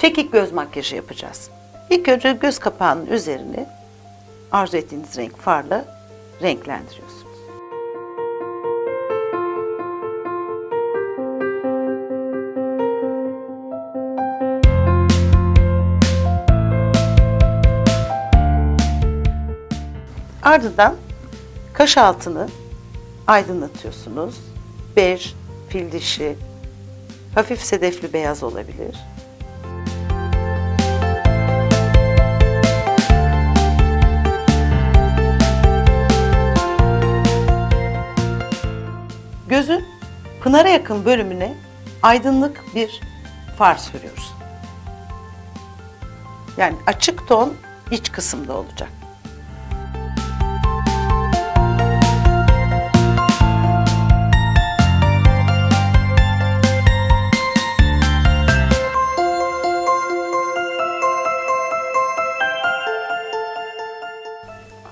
Çekik göz makyajı yapacağız. İlk önce göz kapağının üzerini arzu ettiğiniz renk farla renklendiriyorsunuz. Ardından kaş altını aydınlatıyorsunuz. Bej, fil dişi, hafif sedefli beyaz olabilir. Gözün pınara yakın bölümüne aydınlık bir far sürüyoruz. Yani açık ton iç kısımda olacak.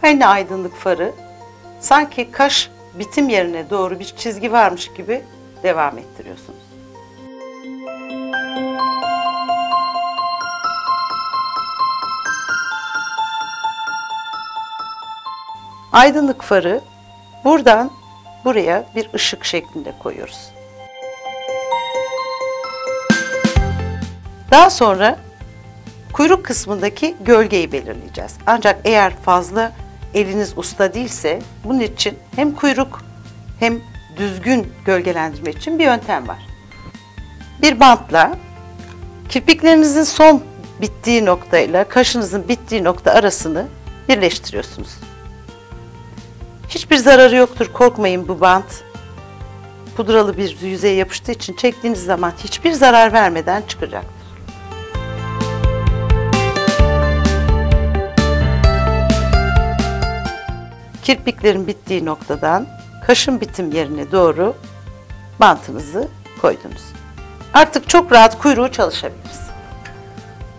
Aynı aydınlık farı sanki kaş bitim yerine doğru bir çizgi varmış gibi devam ettiriyorsunuz. Aydınlık farı buradan buraya bir ışık şeklinde koyuyoruz. Daha sonra kuyruk kısmındaki gölgeyi belirleyeceğiz. Ancak eğer fazla eliniz usta değilse bunun için hem kuyruk hem düzgün gölgelendirme için bir yöntem var. Bir bantla kirpiklerinizin son bittiği noktayla kaşınızın bittiği nokta arasını birleştiriyorsunuz. Hiçbir zararı yoktur korkmayın bu bant. Pudralı bir yüzeye yapıştığı için çektiğiniz zaman hiçbir zarar vermeden çıkacaktır. Kirpiklerin bittiği noktadan kaşın bitim yerine doğru bantınızı koydunuz. Artık çok rahat kuyruğu çalışabiliriz.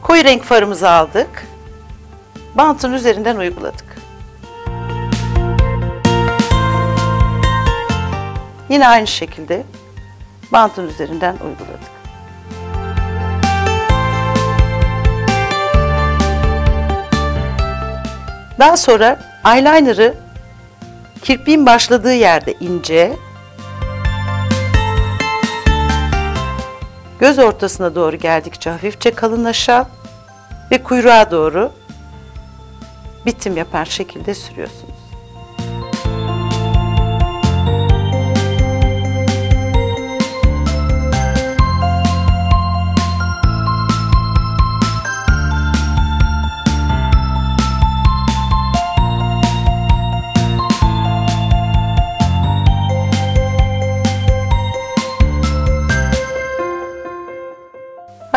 Koyu renk farımızı aldık. Bantın üzerinden uyguladık. Yine aynı şekilde bantın üzerinden uyguladık. Daha sonra eyeliner'ı Kirpiğin başladığı yerde ince, göz ortasına doğru geldikçe hafifçe kalınlaşan ve kuyruğa doğru bitim yapan şekilde sürüyorsunuz.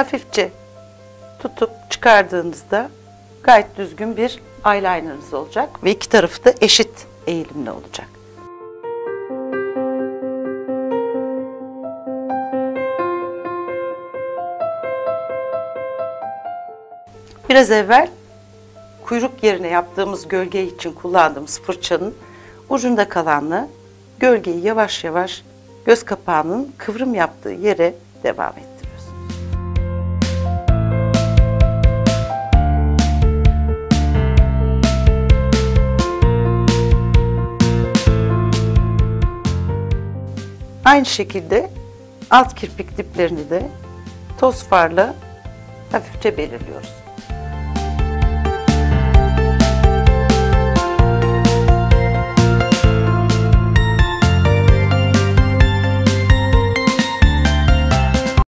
Hafifçe tutup çıkardığınızda gayet düzgün bir eyelinerınız olacak ve iki tarafı da eşit eğilimli olacak. Biraz evvel kuyruk yerine yaptığımız gölge için kullandığımız fırçanın ucunda kalanla gölgeyi yavaş yavaş göz kapağının kıvrım yaptığı yere devam et. Aynı şekilde alt kirpik diplerini de toz farla hafifçe belirliyoruz.